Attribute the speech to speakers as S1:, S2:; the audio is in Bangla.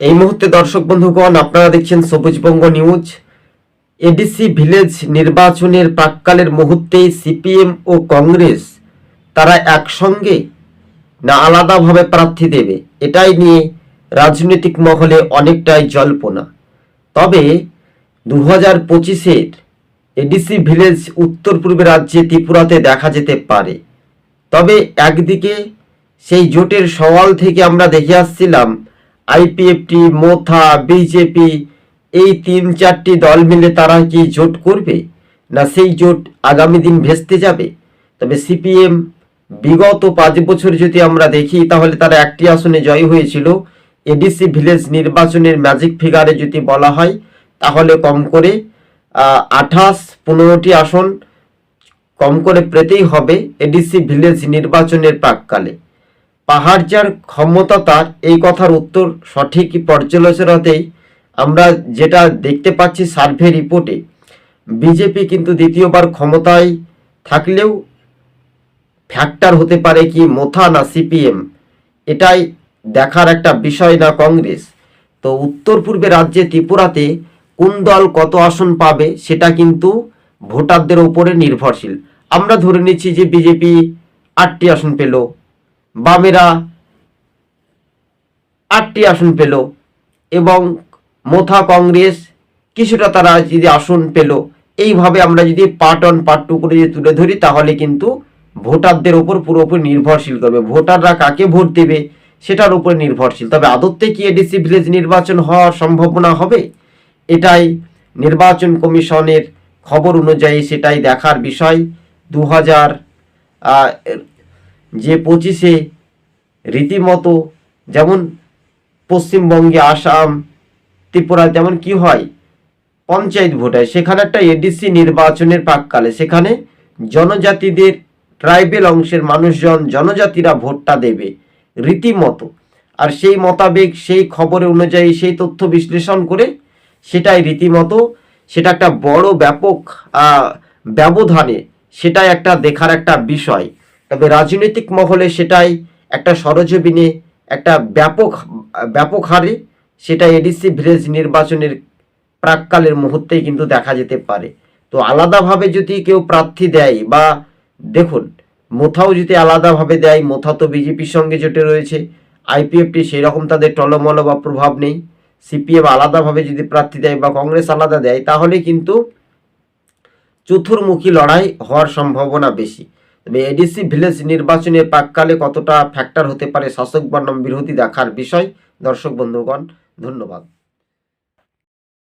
S1: এই মুহূর্তে দর্শক বন্ধুগণ, আপনারা দেখছেন সবুজবঙ্গ নিউজ। এডিসি ভিলেজ নির্বাচনের প্রাককালের মুহূর্তেই সিপিএম ও কংগ্রেস তারা একসঙ্গে না আলাদাভাবে প্রার্থী দেবে, এটাই নিয়ে রাজনৈতিক মহলে অনেকটাই জল্পনা। তবে দু হাজার পঁচিশের এডিসি ভিলেজ উত্তর পূর্ব রাজ্যে ত্রিপুরাতে দেখা যেতে পারে। তবে একদিকে সেই জোটের সওয়াল থেকে আমরা দেখে আসছিলাম আইপিএফটি, মোথা, বিজেপি, এই তিন চারটি দল মিলে তারা কি জোট করবে? না সেই জোট আগামী দিন ভেস্তে যাবে? তবে সিপিএম বিগত পাঁচ বছর যদি আমরা দেখি, তাহলে তারা একটি আসনে জয় হয়েছিল। এডিসি ভিলেজ নির্বাচনের ম্যাজিক ফিগারে যদি বলা হয়, তাহলে কম করে আঠাশ, পনেরোটি আসন কম করে পেতেই হবে এডিসি ভিলেজ নির্বাচনের প্রাককালে। পাহাড় যার ক্ষমতা তার, এই কথার উত্তর সঠিক পর্যালোচনাতেই আমরা যেটা দেখতে পাচ্ছি সার্ভে রিপোর্টে। বিজেপি কিন্তু দ্বিতীয়বার ক্ষমতায় থাকলেও ফ্যাক্টর হতে পারে কি মোথা না সিপিএম? এটাই দেখার একটা বিষয় না কংগ্রেস। তো উত্তর পূর্বে রাজ্যে ত্রিপুরাতে কোন দল কত আসন পাবে সেটা কিন্তু ভোটারদের ওপরে নির্ভরশীল। আমরা ধরে নিচ্ছি যে বিজেপি আটটি আসন পেল বামেরা আটটি আসন পেল এবং মোথা কংগ্রেস কিছুটা তারা যদি আসন পেল। এইভাবে আমরা যদি পার্ট অন পার্ট টু করে যদি তুলে ধরি, তাহলে কিন্তু ভোটারদের ওপর পুরোপুরি নির্ভরশীল করবে। ভোটাররা কাকে ভোট দেবে সেটার উপর নির্ভরশীল। তবে আদতে কি এডিসি ভিলেজ নির্বাচন হওয়ার সম্ভাবনা হবে? এটাই নির্বাচন কমিশনের খবর অনুযায়ী সেটাই দেখার বিষয়। দু হাজার যে পঁচিশে রীতিমতো যেমন পশ্চিমবঙ্গে আসাম, ত্রিপুরা যেমন কি হয়, পঞ্চায়েত ভোট হয়, সেখানে একটা এডিসি নির্বাচনের প্রাককালে সেখানে জনজাতিদের ট্রাইবেল অংশের মানুষজন, জনজাতিরা ভোটটা দেবে রীতিমতো। আর সেই মোতাবেক সেই খবরের অনুযায়ী সেই তথ্য বিশ্লেষণ করে সেটাই রীতিমতো, সেটা একটা বড় ব্যাপক ব্যবধানে সেটাই একটা দেখার একটা বিষয়। তবে রাজনৈতিক মহলে সেটাই একটা সরজমিনে একটা ব্যাপক ব্যাপক হারে সেটা এডিসি ভিলেজ নির্বাচনের প্রাককালের মুহূর্তেই কিন্তু দেখা যেতে পারে। তো আলাদাভাবে যদি কেউ প্রার্থী দেয় বা দেখুন, মোথাও যদি আলাদাভাবে দেয়, মোথা তো বিজেপির সঙ্গে জোটে রয়েছে আইপিএফটি সেই রকম তাদের টলমল বা প্রভাব নেই সিপিএম আলাদাভাবে যদি প্রার্থী দেয় বা কংগ্রেস আলাদা দেয়, তাহলে কিন্তু চতুর্মুখী লড়াই হওয়ার সম্ভাবনা বেশি। তবে এডিসি ভিলেজ নির্বাচনে প্রাককালে কতটা ফ্যাক্টর হতে পারে? শাসক বনাম বিরোধী দেখার বিষয়। দর্শক বন্ধুগণ, ধন্যবাদ।